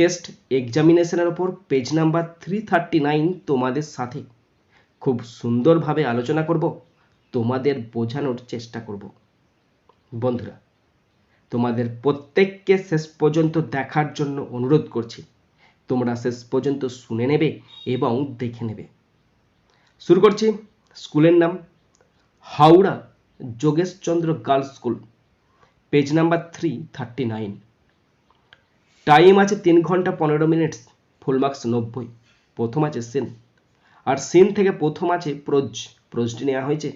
Test এক্সামিনেশনের ওপর page number three thirty nine তোমাদের সাথে। খুব সুন্দরভাবে আলোচনা করব, তোমাদের বোঝানোর চেষ্টা করব। বন্ধুরা, তোমাদের প্রত্যেককে শেষ পর্যন্ত দেখার জন্য অনুরোধ করছি। তোমরা শেষ পর্যন্ত শুনে নেবে এবং দেখে নেবে। শুরু করছি স্কুলের নাম, Howrah Jogeshchandra girls school, page number three thirty nine time আছে তিন ঘণ্টা পনেরো মিনিট ফুল মার্কস নব্বই। প্রথম আছে সিন আর সিন থেকে প্রথম আছে প্রোজ। প্রোজটি নেওয়া হয়েছে।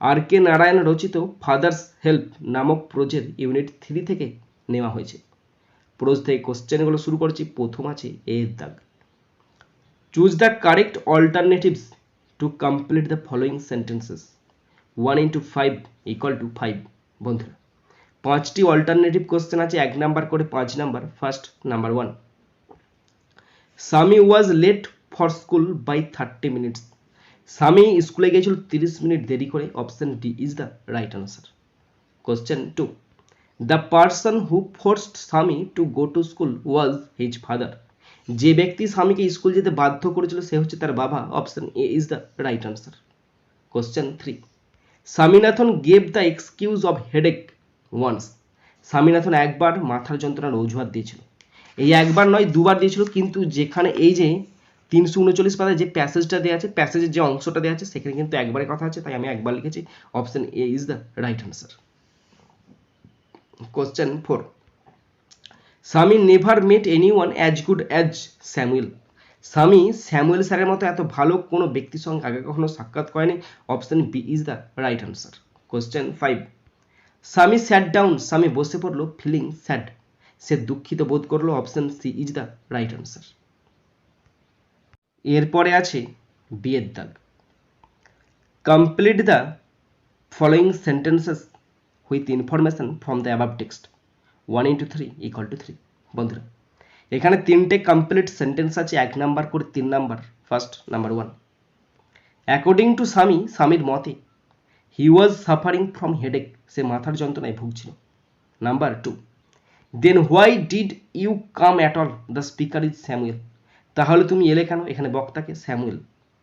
আর কে নারায়ণ রচিত ফাদার্স হেল্প নামক প্রোজের ইউনিট থ্রি থেকে নেওয়া হয়েছে। প্রোজ থেকে কোশ্চেনগুলো শুরু করছি, প্রথম আছে এর দাগ। Choose the correct alternatives to complete the following sentences one into five equal to five বন্ধুরা। পাঁচটি অল্টারনেটিভ কোশ্চেন আছে, এক নাম্বার করে পাঁচ number first number one Swami was late for school by thirty minutes Swami স্কুলে গিয়েছিল তিরিশ minute দেরি করে। Option D is the right answer question two the person who forced Swami to go to school was his father যে ব্যক্তি স্বামীকে school যেতে বাধ্য করেছিল, সে হচ্ছে তার বাবা। Option A is the right answer question three Swaminathan gave the excuse of headache once Swaminathan একবার মাথার যন্ত্রণার অজুহাত দিয়েছিল। এই একবার নয়, দুবার দিয়েছিল, কিন্তু যেখানে এই যে তিনশো উনচল্লিশ পাতায় যে প্যাসেজটা দেওয়া আছে, প্যাসেজের যে অংশটা দেওয়া আছে, সেখানে কিন্তু একবারের কথা আছে, তাই আমি একবার লিখেছি। Option A is the right answer question four Swami never met any one as good as Samuel. Swami Samuel স্যারের মতো এত ভালো কোনো ব্যক্তির সঙ্গে আগে কখনো সাক্ষাৎ করেনি। Option B is the right answer question five Swami sat down স্বামী বসে পড়ল ফিলিং স্যাড সে দুঃখিত বোধ করল option C is the right answer এরপরে আছে বিয়ের দাগ। Complete the following sentences with information from the above text one into three equal to three বন্ধুরা, এখানে তিনটে কমপ্লিট সেন্টেন্স আছে, এক নাম্বার করে তিন number first number one according to Swami, স্বামীর মতে he was suffering from headache সে মাথার যন্ত্রণায় ভুগছিল। Number two then why did you come at all the speaker is Samuel তাহলে তুমি এলে কেন? এখানে বক্তাকে Samuel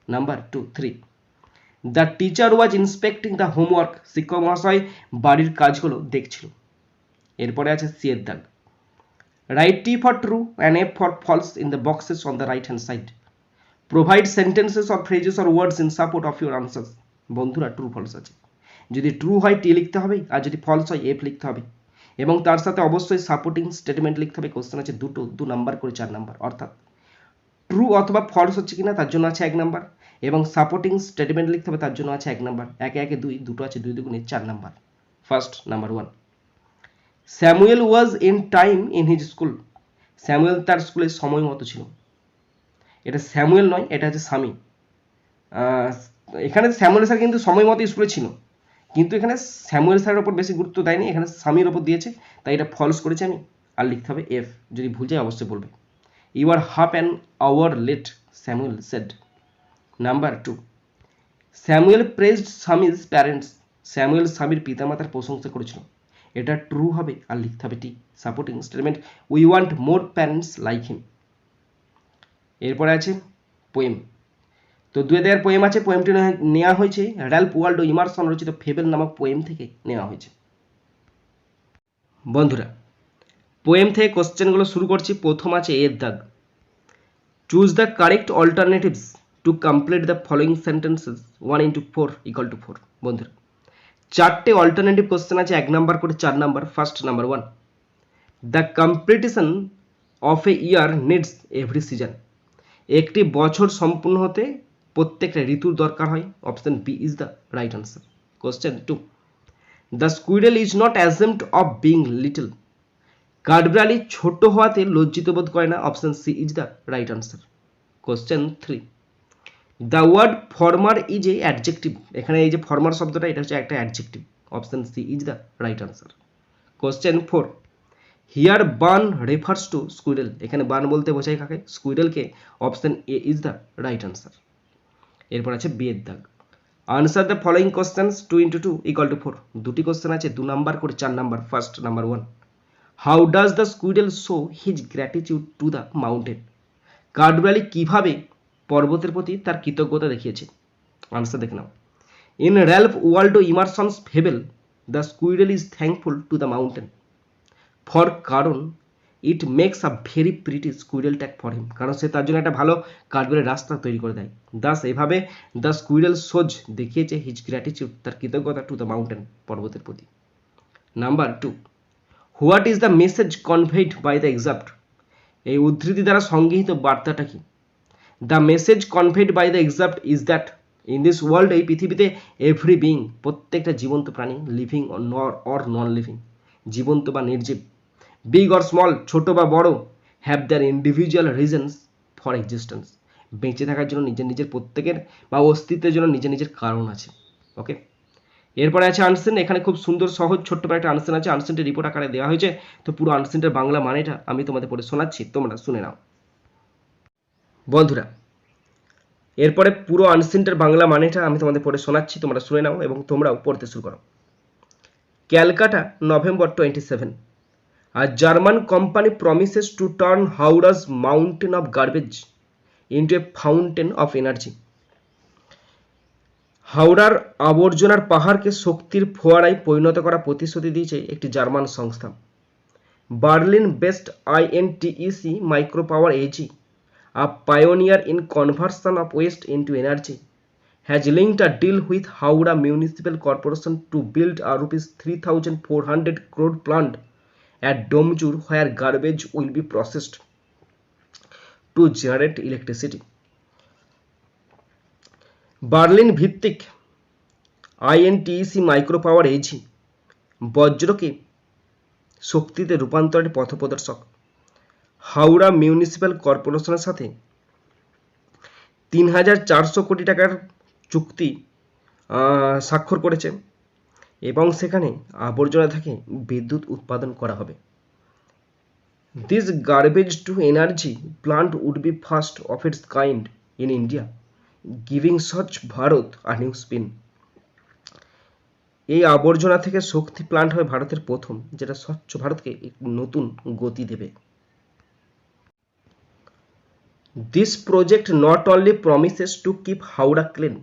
number two three the teacher was inspecting the homework শিক্ষক মহাশয় বাড়ির কাজগুলো দেখছিল। এরপরে আছে সি এর দাগ write T for true and F for false in the boxes on the right hand side provide sentences or phrases or words in support of your answers বন্ধুরা ট্রু ফলস আছে। যদি ট্রু হয় টি লিখতে হবে আর যদি false হয় F লিখতে হবে। এবং তার সাথে অবশ্যই সাপোর্টিং স্টেটমেন্ট লিখতে হবে। কোশ্চেন আছে দুটো, দু নাম্বার করে চার নাম্বার অর্থাৎ ট্রু অথবা ফলস হচ্ছে কিনা তার জন্য আছে এক নাম্বার এবং সাপোর্টিং স্টেটমেন্ট লিখতে হবে তার জন্য আছে এক নাম্বার একে একে দুই, দুটো আছে দুই দুগুণে চার number first number one Samuel was in time in his school Samuel তার স্কুলে সময় মতো ছিল। এটা স্যামুয়েল নয়, এটা হচ্ছে স্বামী। এখানে স্যামুয়েল স্যার কিন্তু সময় মতো স্কুলে ছিল। কিন্তু এখানে স্যামুয়েল স্যারের ওপর বেশি গুরুত্ব দেয়নি, এখানে স্বামীর ওপর দিয়েছে, তাই এটা ফলস করেছি আমি, আর লিখতে হবে এফ যদি ভুল যায় অবশ্যই বলবে। You are half an hour late Samuel said number two Samuel pressed Swami's parents Samuel স্বামীর পিতামাতার প্রশংসা করেছিল। এটা ট্রু হবে, আর লিখতে হবে T supporting statement we want more parents like him এরপরে আছে পোয়েম তো দুয়ে দেয়ার পোয়েম আছে পোয়েমটি নেওয়া হয়েছে র্যাল্প ওয়াল্ডো ইমারসন রচিত ফেবেল নামক পোয়েম থেকে নেওয়া হয়েছে। বন্ধুরা পোয়েম থেকে কোশ্চেনগুলো শুরু করছি, প্রথম আছে এর দাগ। Choose the correct alternatives to complete the following sentences one into four equal to four বন্ধুরা। চারটে অল্টারনেটিভ কোশ্চেন আছে, এক নাম্বার করে চার number first number one the competition of a year needs every season একটি বছর সম্পূর্ণ হতে প্রত্যেকটা ঋতুর দরকার হয়। Option B is the right answer question two the squirrel is not ashamed of being little কাঠবিড়ালি ছোট হওয়াতে লজ্জিত বোধ করে না। Option C is the right answer question three the word former is a adjective এখানে এই যে ফর্মার শব্দটা, এটা হচ্ছে একটা adjective option C is the right answer question four here bun refers to squirrel এখানে বান বলতে বোঝায় কাকে? স্কুইরেলকে option A is the right answer এরপর আছে বিয়ের দাগ। Answer the following questions two into two equal to four দুটি কোশ্চেন আছে, দু নাম্বার করে চার number first number one how does the squirrel show his gratitude to the mountain কাঠবিড়ালি কীভাবে পর্বতের প্রতি তার কৃতজ্ঞতা দেখিয়েছে? আনসার দেখে নাও। In Ralph Waldo Emerson's fable the squirrel is thankful to the mountain for কারণ it makes a very pretty squirrel track for him কারণ সে তার জন্য একটা ভালো কাঠবিড়ের রাস্তা তৈরি করে দেয়। দাস এভাবে দ্য স্কুইডেল সোজ দেখিয়েছে হিজ গ্র্যাটিচিউড তার কৃতজ্ঞতা টু দ্য মাউন্টেন পর্বতের প্রতি। Number two what is the message conveyed by the excerpt এই উদ্ধৃতি দ্বারা সংগৃহীত বার্তাটা কি? The message conveyed by the excerpt is that in this world এই পৃথিবীতে এভরি বিং প্রত্যেকটা জীবন্ত প্রাণী লিভিং অর নন লিভিং জীবন্ত বা নির্জীব বিগ অর স্মল ছোট বা বড় have their individual reasons for existence বেঁচে থাকার জন্য নিজের নিজের প্রত্যেকের বা অস্তিত্বের জন্য নিজের নিজের কারণ আছে ওকে এরপরে আছে আনসেন এখানে খুব সুন্দর, সহজ, ছোট্ট একটা আনসেন আছে। আনসেনটা রিপোর্ট আকারে দেওয়া হয়েছে। তো পুরো আনসেনটার বাংলা মানেটা আমি তোমাদের পড়ে শোনাচ্ছি, তোমরা শুনে নাও। বন্ধুরা, এরপরে পুরো আনসেনটার বাংলা মানেটা আমি তোমাদের পড়ে শোনাচ্ছি, তোমরা শুনে নাও এবং তোমরাও পড়তে শুরু করো। Calcutta, November twenty seven R German company promises to turn Howrah's mountain of garbage into a fountain of energy হাওড়ার আবর্জনার পাহাড়কে শক্তির ফোয়ারায় পরিণত করা প্রতিশ্রুতি দিয়েছে একটি জার্মান সংস্থা। Berlin based INTEC micro power AG a pioneer in conversion of waste into energy has linked a deal with Howrah municipal corporation to build Corporation to build a rupees 3400 crore plant at Domjur, where garbage will be processed to generate electricity. Berlin ভিত্তিক INTEC micro power AG বজ্রকে শক্তিতে রূপান্তরের পথপ্রদর্শক Howrah municipal কর্পোরেশনের সাথে তিন হাজার চারশো কোটি টাকার চুক্তি স্বাক্ষর করেছে এবং সেখানে আবর্জনা থেকে বিদ্যুৎ উৎপাদন করা হবে। This garbage to energy plant would be first of its kind in India giving স্বচ্ছ ভারত আ নিউ স্পিন এই আবর্জনা থেকে শক্তি প্লান্ট হবে ভারতের প্রথম যেটা স্বচ্ছ ভারতকে নতুন গতি দেবে। This project not only promises to keep Howrah clean,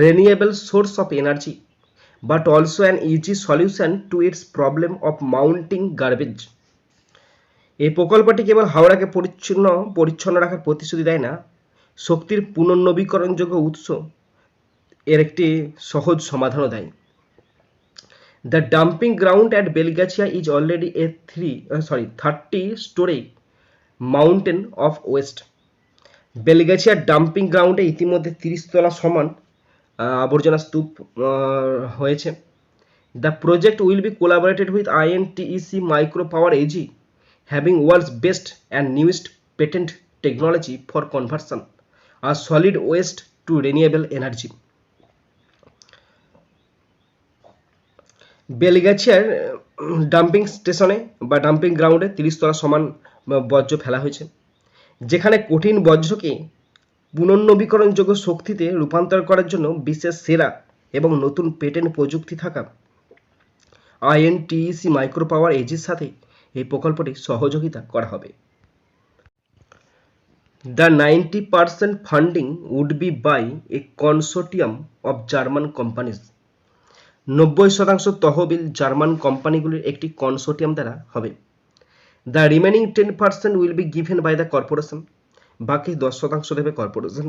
renewable source of energy, but also an easy solution to its problem of mounting garbage. এই প্রকল্পটি কেবল হাওড়াকে পরিচ্ছন্ন পরিচ্ছন্ন রাখার প্রতিশ্রুতি দেয় না, শক্তির পুনর্নবীকরণযোগ্য উৎস এর একটি সহজ সমাধানও দেয় the dumping ground at Belgachia is already a three sorry thirty storey mountain of waste বেলগাছিয়ার dumping গ্রাউন্ডে ইতিমধ্যে তিরিশ তলা সমান আবর্জনা স্তূপ হয়েছে। The project will be collaborated with INTEC micro power AG having world's best and newest patent technology for conversion R solid waste to renewable energy বেলগাছিয়ার dumping স্টেশনে বা ডাম্পিং গ্রাউন্ডে তিরিশ তলা সমান বর্জ্য ফেলা হয়েছে, যেখানে কঠিন বজ্রকে পুনর্নবীকরণযোগ্য শক্তিতে রূপান্তর করার জন্য বিশ্বের সেরা এবং নতুন পেটেন্ট প্রযুক্তি থাকা আইএনটিইসি মাইক্রো পাওয়ার এজির সাথে এই প্রকল্পটি সহযোগিতা করা হবে। The ninety percent funding would be by a consortium of German companies নব্বই শতাংশ তহবিল জার্মান কোম্পানিগুলির একটি কনসোর্টিয়াম দ্বারা হবে। The remaining ten percent will be given by the corporation. বাকি দশ শতাংশ দেবে corporation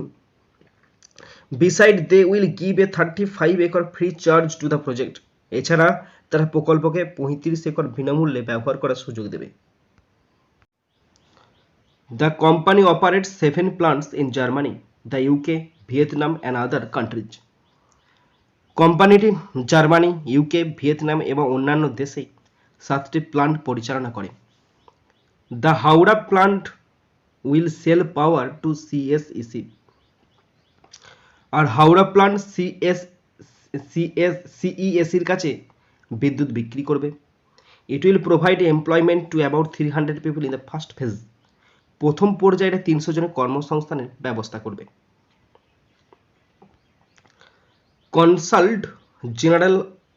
beside they will give a thirty five acre free charge to the project এছাড়া, তারা প্রকল্পকে পঁয়ত্রিশ একর বিনামূল্যে ব্যবহার করার সুযোগ দেবে। The company operates seven plants in Germany the UK Vietnam and other countries কোম্পানিটি জার্মানি ইউকে ভিয়েতনাম এবং অন্যান্য দেশে সাতটি প্লান্ট পরিচালনা করে। The Howrah plant will sell power to CSEC R Howrah plant CS CS সিইএসির কাছে বিদ্যুৎ বিক্রি করবে। It will provide employment to about three hundred people in the first phase প্রথম পর্যায়ে তিনশো জনের কর্মসংস্থানের ব্যবস্থা করবে। Consul general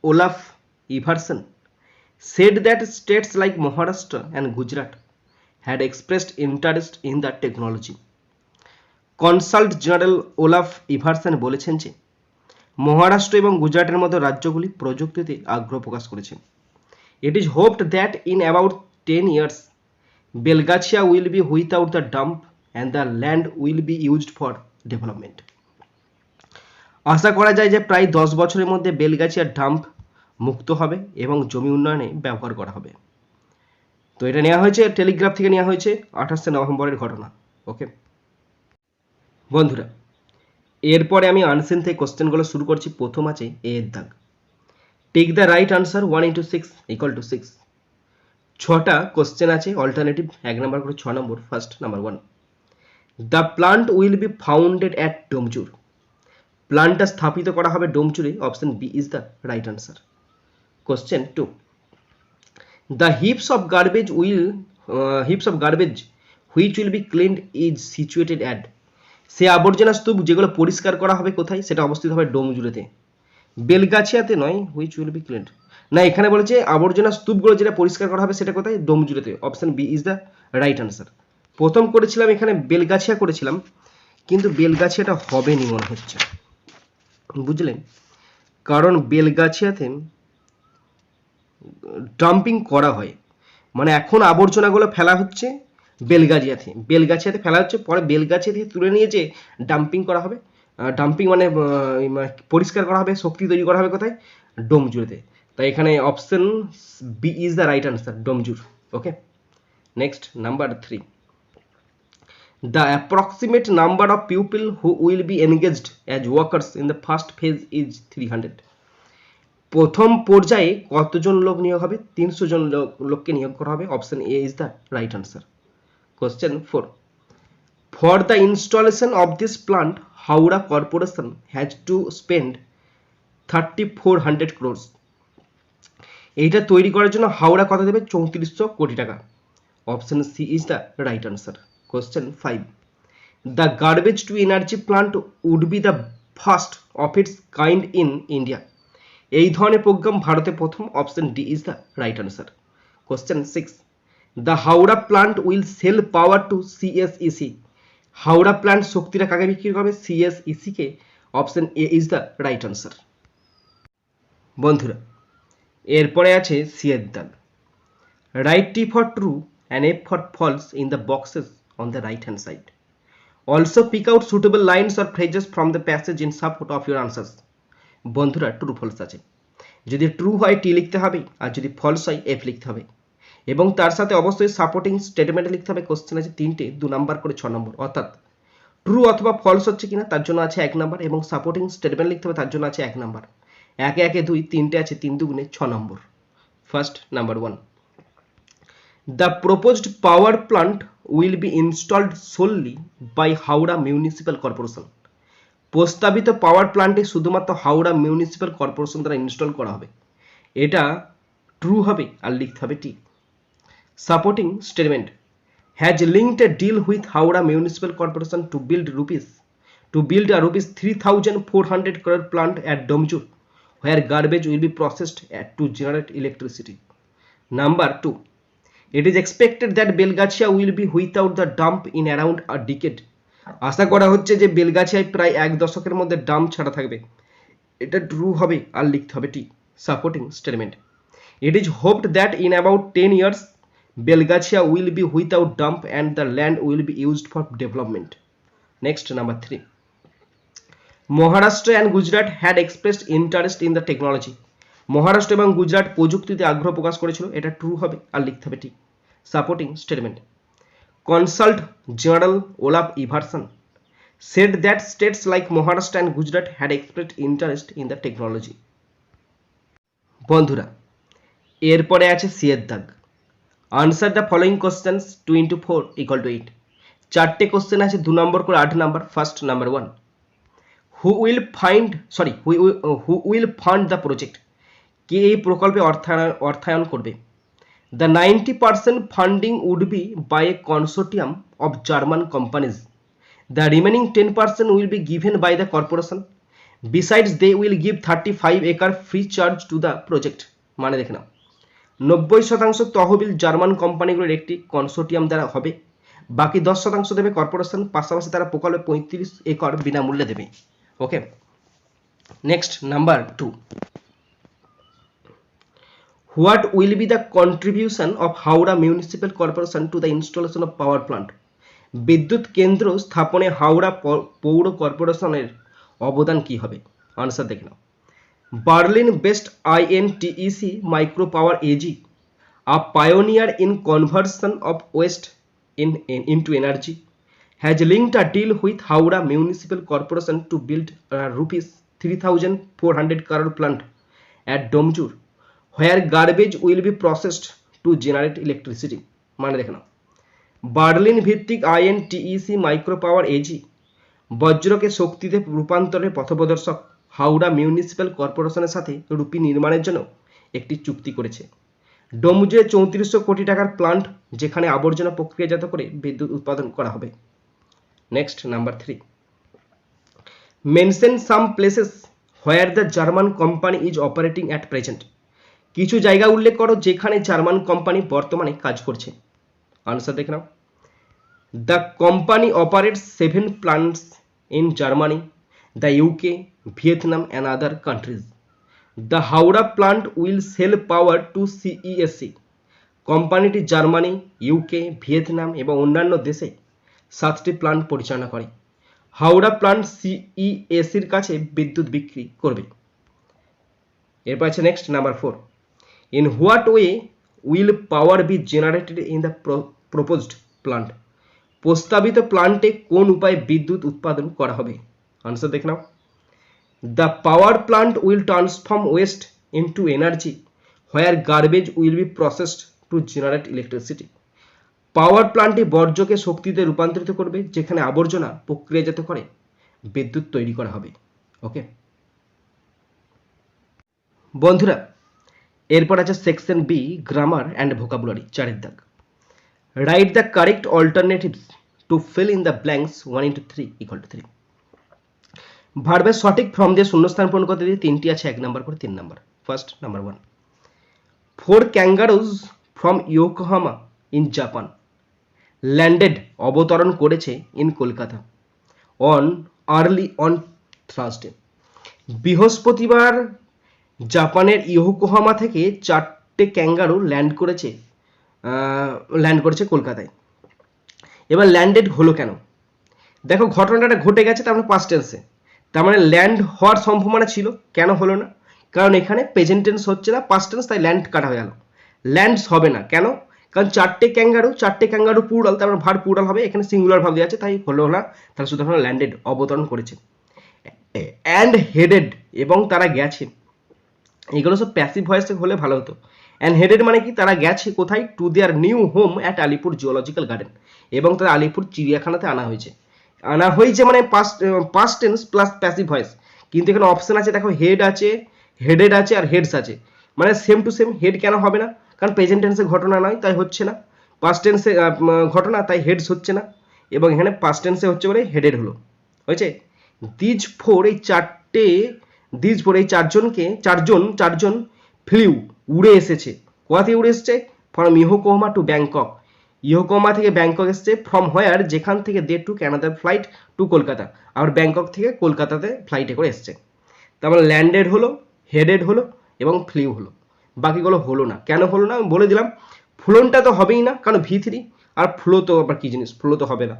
Olaf Iverson said that states like Maharashtra and Gujarat had expressed interest in the technology. Consul general Olaf Iverson বলেছেন যে, মহারাষ্ট্র এবং গুজরাটের মতো রাজ্যগুলি প্রযুক্তিতে আগ্রহ প্রকাশ করেছেন। It is hoped that in about ten years Belgachia will be without the dump and the land will be used for development আশা করা যায় যে প্রায় দশ বছরের মধ্যে বেলগাছিয়া ডাম্প মুক্ত হবে এবং জমি উন্নয়নে ব্যবহার করা হবে। তো এটা নেওয়া হয়েছে, টেলিগ্রাফ থেকে নেওয়া হয়েছে আঠাশে নভেম্বরের ঘটনা, ওকে? বন্ধুরা, এরপরে আমি আনসেন থেকে কোশ্চেনগুলো শুরু করছি, প্রথম আছে এ এর দাগ। Take the right answer one into six equal to six ছটা কোশ্চেন আছে অল্টারনেটিভ এক নম্বর করে ছ নম্বর first number one the plant will be founded at Domjur প্লান্টটা স্থাপিত করা হবে ডোমচুরে option B is the right answer question two the heaps of garbage will heaps of garbage which will be cleaned is situated at সে আবর্জনা স্তূপ যেগুলো পরিষ্কার করা হবে কোথায়? সেটা অবস্থিত হবে ডোমজুড়েতে বেলগাছিয়াতে নয় হুইচ উইল বি ক্লিনড না, এখানে বলেছে আবর্জনা স্তূপগুলো যেটা পরিষ্কার করা হবে সেটা কোথায়? ডোমজুড়েতে option B is the right answer প্রথম করেছিলাম, এখানে বেলগাছিয়া করেছিলাম, কিন্তু বেলগাছিয়াটা হবে নি মনে হচ্ছে। বুঝলেন কারণ বেলগাছিয়াতে ডাম্পিং করা হয়। মানে এখন আবর্জনাগুলো ফেলা হচ্ছে বেলগাছিয়াতে বেলগাছিয়াতে ফেলা হচ্ছে, পরে বেলগাছিয়া থেকে তুলে নিয়ে যে ডাম্পিং করা হবে ডাম্পিং মানে মানে পরিষ্কার করা হবে, শক্তি তৈরি করা হবে কোথায়? ডোমজুড়েতে। তাই এখানে option B is the right answer Domjur okay next number three The approximate number of people who will be engaged as workers in the first phase is 300. প্রথম পর্যায়ে কতজন লোক নিয়োগ হবে? তিনশো জন লোক, লোককে নিয়োগ করা হবে। Option A is the right answer question four for the installation of this plant Howrah corporation has to spend thirty four hundred crores এইটা তৈরি করার জন্য হাওড়া কত দেবে? চৌত্রিশশো কোটি টাকা। Option C is the right answer question five the garbage to energy plant would be the first of its kind in India এই ধরনের প্রোগ্রাম ভারতে প্রথম option D is the right answer question six the Howrah plant will sell power to CSEC Howrah plant শক্তিটা কাকে বিক্রি করবে? সিএসইসিকে option A is the right answer বন্ধুরা, এরপরে আছে সিয়ের দল write T for true and F for false in the boxes on the right hand side also pick out suitable lines or phrases from the passage in support of your answers বন্ধুরা true false আছে। যদি true হয় টি লিখতে হবে, আর যদি false হয় F লিখতে হবে। এবং তার সাথে অবশ্যই সাপোর্টিং স্টেটমেন্ট লিখতে হবে কোশ্চেন আছে তিনটে, দু নাম্বার করে ছ নম্বর অর্থাৎ ট্রু অথবা ফলস হচ্ছে কিনা তার জন্য আছে এক নাম্বার এবং সাপোর্টিং স্টেটমেন্ট লিখতে হবে তার জন্য আছে এক নাম্বার একে একে দুই, তিনটে আছে তিন দুগুণে ছ number first number one The proposed power plant will be installed solely by Howrah Municipal Corporation. প্রস্তাবিত পাওয়ার প্ল্যান্টে শুধুমাত্র হাওড়া মিউনিসিপ্যাল কর্পোরেশন দ্বারা ইনস্টল করা হবে। এটা ট্রু হবে আর লিখতে হবে T supporting statement has linked a deal with Howrah municipal corporation to build rupees to build a rupees three thousand four hundred crore plant at Domjur where garbage will be processed at to generate electricity number two it is expected that Belgachia will be without the dump in around a decade আশা করা হচ্ছে যে বেলগাছিয়ায় প্রায় এক দশকের মধ্যে dump ছাড়া থাকবে। এটা ট্রু হবে আর লিখতে হবে T supporting statement it is hoped that in about ten years Belgachia will be without dump and the land will be used for development next number three Maharashtra and Gujarat had expressed interest in the technology Maharashtra এবং গুজরাট প্রযুক্তিতে আগ্রহ প্রকাশ করেছিল। এটা true হবে আর লিখতে হবে ঠিক। Supporting statement consul general Olaf Iverson said that states like Maharashtra and Gujarat had expressed interest in the technology. বন্ধুরা, এরপরে আছে সিয়ের দাগ answer the following questions two into four equal to eight চারটে কোশ্চেন আছে, দু নম্বর করে আট number first number one who will find sorry who will fund the project কে এই প্রকল্পে অর্থায়ন অর্থায়ন করবে? Funding would be by a consortium of German companies the remaining ten percent will be given by the corporation besides they will give thirty five acre free charge to the project মানে দেখে নাও। নব্বই শতাংশ তহবিল German কোম্পানিগুলোর একটি consortium দ্বারা হবে। বাকি দশ শতাংশ দেবে কর্পোরেশন পাশাপাশি তারা প্রকল্পে পঁয়ত্রিশ একর বিনামূল্যে দেবে। Okay next number two what will be the contribution of Howrah municipal corporation to the installation of power plant? বিদ্যুৎ কেন্দ্র স্থাপনে হাওড়া পৌর কর্পোরেশনের অবদান কি হবে? আনসার দেখে নাও। Berlin based INTEC micro power AG a pioneer in conversion of waste in, energy has energy a deal a deal with Howrah Municipal Corporation to build a rupees 3400 crore plant at Domjur where garbage will be processed to generate electricity মানে দেখে নাও। Berlin ভিত্তিক INTEC micro power AG, বজ্রকে শক্তিতে রূপান্তরের পথপ্রদর্শক Howrah municipal কর্পোরেশনের সাথে rupee নির্মাণের জন্য একটি চুক্তি করেছে। ডোমজুয়ে চৌত্রিশশো কোটি টাকার প্লান্ট যেখানে আবর্জনা প্রক্রিয়াজাত করে বিদ্যুৎ উৎপাদন করা হবে। Next number three mention some places where the German company is operating at present কিছু জায়গা উল্লেখ করো যেখানে জার্মান কোম্পানি বর্তমানে কাজ করছে। আনসার দেখে নাও। The company operate seven plants in Germany the UK Vietnam and other countries the Howrah plant will sell power to CESC কোম্পানিটি জার্মানি ইউকে ভিয়েতনাম এবং অন্যান্য দেশে সাতটি প্লান্ট পরিচালনা করে। হাওড়া প্লান্ট সিইএসির কাছে বিদ্যুৎ বিক্রি করবে। এরপর আছে next number four in what way will power be generated in the proposed plant প্রস্তাবিত প্লান্টে কোন উপায়ে বিদ্যুৎ উৎপাদন করা হবে? আনসার দেখে নাও। The power plant will transform waste into energy where garbage will be processed to generate electricity. পাওয়ার প্লান্টটি বর্জ্যকে শক্তিতে রূপান্তরিত করবে, যেখানে আবর্জনা প্রক্রিয়াজাত করে বিদ্যুৎ তৈরি করা হবে। ওকে বন্ধুরা এরপর আছে section B, grammar and vocabulary, চারের দাগ। Write the correct alternatives to fill in the blanks, one into three equal to three. ভার্বের সঠিক ফর্ম দিয়ে শূন্যস্থান পূরণ করতে দিয়ে তিনটি আছে, এক নাম্বার করে তিন number. First number one four kangaroos from Yokohama in Japan landed অবতরণ করেছে in Kolkata on early on Thursday বৃহস্পতিবার জাপানের ইয়োকোহামা থেকে চারটে ক্যাঙ্গারু ল্যান্ড করেছে ল্যান্ড করেছে কলকাতায়। এবার ল্যান্ডেড হলো কেন? দেখো, ঘটনাটা ঘটে গেছে তার মানে পাস্ট টেন্সে তার মানে ল্যান্ড হওয়ার সম্ভাবনা ছিল, কেন হলো না? কারণ এখানে প্রেজেন্ট টেন্স হচ্ছে না পাস্ট টেন্স তাই ল্যান্ড কাটা হয়ে গেল। ল্যান্ডস হবে না, কেন? কারণ চারটে ক্যাঙ্গারু চারটে ক্যাঙ্গারু পুরাল তারপর ভার পুরাল হবে, এখানে সিঙ্গুলার ভাব দেওয়া আছে, তাই হলো না, তারা শুধু ল্যান্ডেড, অবতরণ করেছে। অ্যান্ড হেডেড এবং তারা গেছে। এগুলো সব প্যাসিভ ভয়েসে হলে ভালো হতো। অ্যান্ড হেডেড মানে কি? তারা গেছে কোথায়? To their new home at Alipur zoological garden এবং তারা আলিপুর চিড়িয়াখানাতে আনা হয়েছে। আনা হয়েছে মানে past past tense plus passive voice কিন্তু এখানে অপশন আছে, দেখো হেড আছে হেডেড আছে আর হেডস আছে। মানে সেম টু সেম হেড কেন হবে না? কারণ প্রেজেন্ট টেন্সে ঘটনা নয়, তাই হচ্ছে না। পাস্ট টেন্সে ঘটনা, তাই হেডস হচ্ছে না। এবং এখানে পাস্ট টেন্সে হচ্ছে বলে হেডেড হলো। হয়েছে? দিজ ফোর এই চারটে দিজ ফোর এই চারজনকে, চারজন চারজন ফ্লিউ উড়ে এসেছে। কোথা থেকে উড়ে এসেছে? From Yokohama to Bangkok Yokohama থেকে ব্যাংকক এসছে ফ্রম হোয়ার যেখান থেকে দে টু ক্যানাদার ফ্লাইট টু কলকাতা আবার ব্যাংকক থেকে কলকাতাতে ফ্লাইটে করে এসছে। তারপর ল্যান্ডেড হলো হেডেড হলো এবং ফ্লিউ হলো। বাকিগুলো হলো না। কেন হলো না? আমি বলে দিলাম, ফ্লোনটা তো হবেই না, কারণ ভি থ্রি। আর ফ্লো তো আবার কী জিনিস? ফ্লো তো হবে না।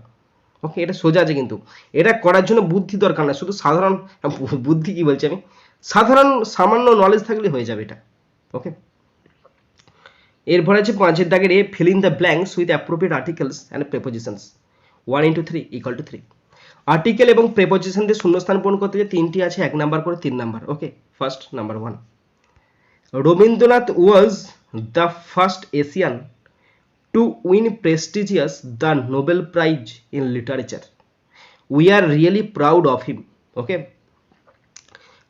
ওকে এটা সোজা আছে কিন্তু। এটা করার জন্য বুদ্ধি দরকার না, শুধু সাধারণ বুদ্ধি কি বলছি আমি? সাধারণ, সামান্য নলেজ থাকলে হয়ে যাবে এটা। ওকে এরপর আছে পাঁচের দাগের A fill in the blanks with appropriate articles and prepositions one into three equal to three article এবং প্রেপোজিশন দিয়ে শূন্যস্থান পূরণ করতে যে তিনটি আছে, এক নাম্বার করে তিন number okay first number one Rabindranath was the first Asian to win prestigious the Nobel prize in literature we are really proud of him okay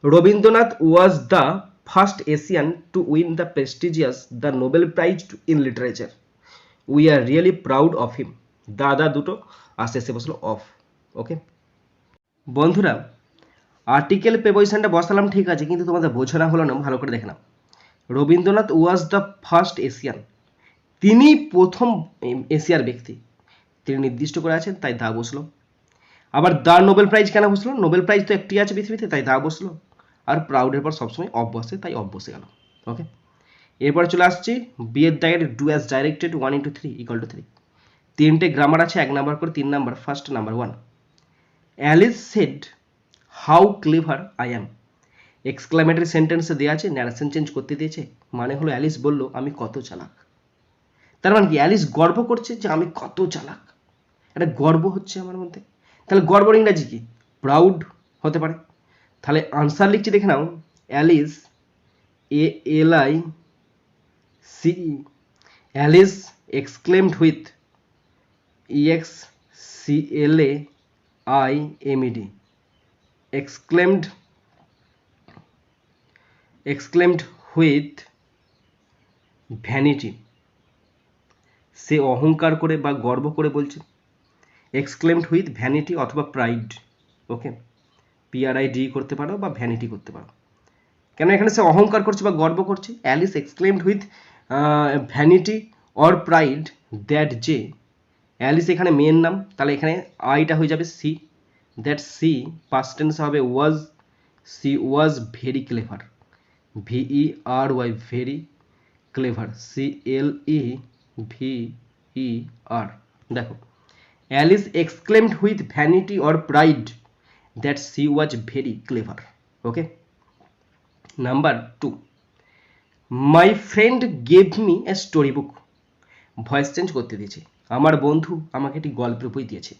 Rabindranath was the first Asian to win the prestigious the Nobel prize in literature we are really proud of him দাদা দুটো আস্তে আস্তে বসল of ওকে বন্ধুরা article প্রেপোজিশনটা বসালাম, ঠিক আছে, কিন্তু তোমাদের বোঝানো হলো না, ভালো করে দেখে নাও। Rabindranath was the first Asian তিনি প্রথম এশিয়ার ব্যক্তি। তিনি নির্দিষ্ট করে আছেন, তাই দা বসল। আবার দা নোবেল প্রাইজ কেন বসল? নোবেল প্রাইজ তো একটি আছে পৃথিবীতে, তাই দা বসল। আর প্রাউডের পর সবসময় অফ বসে তাই অফ বসে গেল ওকে এরপরে চলে আসছি, বিয়ের দাগের do as directed, one into three equal to three. তিনটে গ্রামার আছে, এক নাম্বার করে, তিন number, first number, one. Alice said, how clever I am. Exclamatory সেন্টেন্সে দেওয়া আছে, ন্যারেশন চেঞ্জ করতে দিয়েছে। মানে হলো অ্যালিস বলল, আমি কত চালাক। তার মানে কি অ্যালিস গর্ব করছে যে আমি কত চালাক। একটা গর্ব হচ্ছে আমার মধ্যে। তাহলে গর্বর ইংরাজি কি? প্রাউড হতে পারে। তাহলে আনসার লিখছি দেখে নাও। Alice A L I C Alice exclaimed with E X C L A I M E D exclaimed exclaimed with vanity সে অহংকার করে বা গর্ব করে বলছে। এক্সক্লেমড উইথ ভ্যানিটি অথবা pride okay P R I D করতে পারো বা ভ্যানিটি করতে পারো। কেন এখানে সে অহংকার করছে বা গর্ব করছে? Alice exclaimed with vanity or pride that যে অ্যালিস এখানে মেয়ের নাম, তাহলে এখানে আইটা হয়ে যাবে she that she past tense হবে was she was very clever V E R Y very clever C L E V E R দেখো, Alice exclaimed with vanity or pride, that she was very clever, okay? Number two, my friend gave me a story book. Voice change করতে দিয়েছে। আমার বন্ধু আমাকে একটি গল্পের বই দিয়েছে।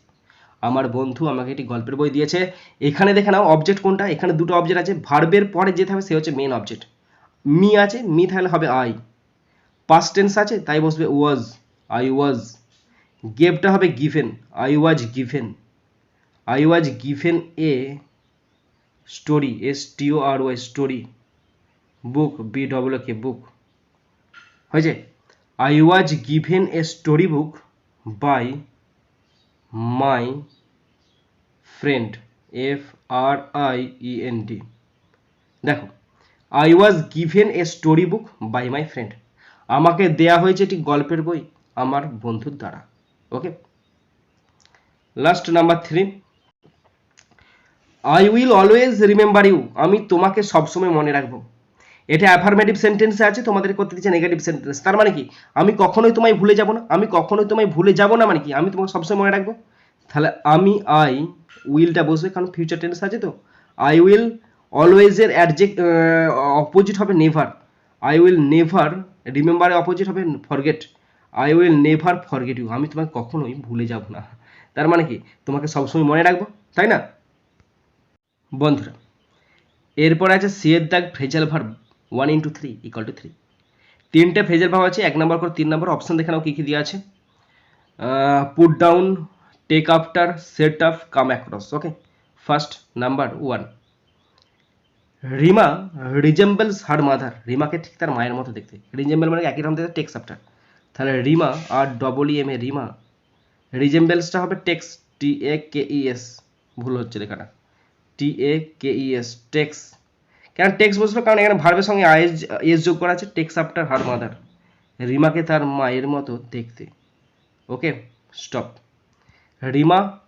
আমার বন্ধু আমাকে একটি গল্পের বই দিয়েছে। এখানে দেখে নাও অবজেক্ট কোনটা। এখানে দুটো অবজেক্ট আছে। ভার্বের পরে যেতে হবে, সে হচ্ছে মেন অবজেক্ট মি আছে, মি তাহলে হবে আই পাস্ট টেন্স আছে, তাই বসবে ওয়াজ আই ওয়াজ গেভটা হবে given I was given I was given a story S T O R Y story book B double K book হয়েছে? I was given a story book by my friend F R I E N D দেখো I was given a story book by my friend আমাকে দেয়া হয়েছে একটি গল্পের বই আমার বন্ধুর দ্বারা। Okay last number three I will always remember you আমি তোমাকে সবসময় মনে রাখব। এটা অ্যাফার্মেটিভ সেন্টেন্সে আছে, তোমাদের করতে দিচ্ছে নেগেটিভ সেন্টেন্স তার মানে কি? আমি কখনোই তোমায় ভুলে যাব না। আমি কখনোই তোমায় ভুলে যাব না মানে কি? আমি তোমাকে সবসময় মনে রাখব? তাহলে আমি আই উইলটা বসবে, কারণ ফিউচার টেন্স আছে তো। আই উইল অলওয়েজের অ্যাডজেক্ট অপোজিট হবে নেভার আই উইল নেভার রিমেম্বারের অপোজিট হবে forget I will never forget you আমি তোমাকে কখনোই ভুলে যাব না। তার মানে কি? তোমাকে সবসময় মনে রাখব, তাই না? বন্ধুরা, এরপর আছে সিয়ের দাগ phrasal verb one into three equal to three তিনটে ফ্রেজাল ভার্ব আছে, এক নম্বর করে তিন নম্বর অপশন দেখে নাও কী কী দেওয়া আছে। Put down take after set up come across okay first number one Rima resembles her mother রিমাকে ঠিক তার মায়ের মতো দেখতে। রিজেম্বল মানে একই রকম দেখতে টেক্স আফটার তাহলে Rima R double M A Rima. রিজেম্বলসটা হবে takes T A K E S ভুল হচ্ছে লেখাটা। T A K E S takes. কেন টেক্স বসল? কারণ এখানে ভার্বের সঙ্গে আইএস এস যোগ করা আছে, টেক্স আফটার হার মাদার রিমাকে তার মায়ের মতো দেখতে। Okay, stop. Rima,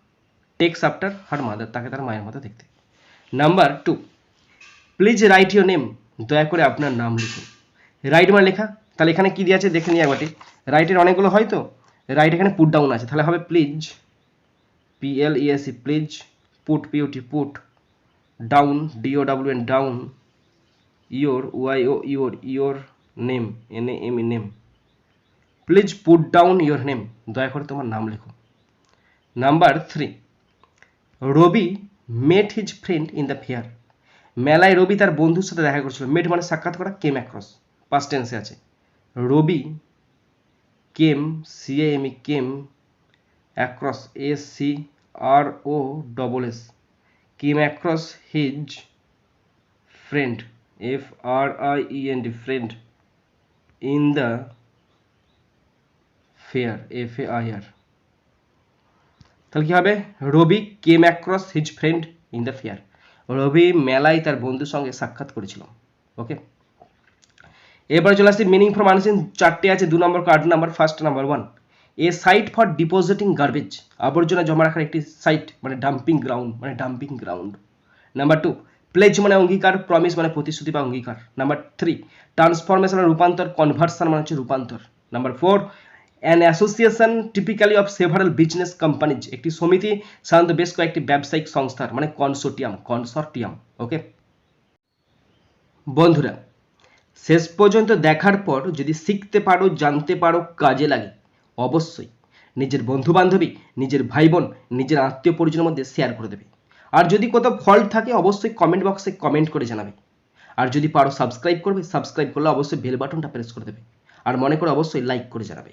takes after her mother তাকে তার মায়ের মতো দেখতে। Number two. Please write your name দয়া করে আপনার নাম লিখুন। রাইট মানে লেখা। তাহলে এখানে কি দিয়ে আছে দেখে নিই একবারটি। রাইটের অনেকগুলো হয় তো? রাইট এখানে পুট ডাউন আছে। তাহলে হবে please P L E A S E please put P U T put down D O W N down your Y O your your name N A M E name please put down your name দয়া করে তোমার নাম লেখো। Number three Ravi met his friend in the fair মেলায় রবি তার বন্ধুর সাথে দেখা করছিল। মেট মানে সাক্ষাৎ করা কেম অ্যাক্রস পাস্ট টেন্সে আছে। Ravi, came C M E came, across S C R O double S came, across, his, friend F R I E N D friend, in the fair F A I R তাহলে কি হবে? Ravi, came, across, his, friend, in the fair. Ravi মেলায় তার বন্ধুর সঙ্গে সাক্ষাৎ করেছিল ওকে এবার চলে আসছি মিনিং ফর মানুষিন চারটে আছে, দু নম্বর card number first number one a site for depositing garbage আবর্জনা জমা রাখার একটি সাইট মানে ডাম্পিং গ্রাউন্ড মানে dumping ground number two pledge মানে অঙ্গীকার প্রমিস মানে প্রতিশ্রুতি বা অঙ্গীকার. নাম্বার থ্রি ট্রান্সফরমেশন রূপান্তর কনভার্সন মানে হচ্ছে রূপান্তর. Number four an association typically of several business companies একটি সমিতি, সাধারণত বেশ কয়েকটি ব্যবসায়িক সংস্থার মানে কনসোর্টিয়াম কনসর্টিয়াম ওকে বন্ধুরা, শেষ পর্যন্ত দেখার পর যদি শিখতে পারো, জানতে পারো, কাজে লাগে, অবশ্যই নিজের বন্ধু বান্ধবী নিজের ভাই বোন নিজের আত্মীয় পরিজনের মধ্যে শেয়ার করে দেবে। আর যদি কোথাও ফল্ট থাকে, অবশ্যই কমেন্ট বক্সে কমেন্ট করে জানাবে। আর যদি পারো সাবস্ক্রাইব করবে সাবস্ক্রাইব করলে অবশ্যই বেল বাটনটা প্রেস করে দেবে। আর মনে করে অবশ্যই লাইক করে জানাবে।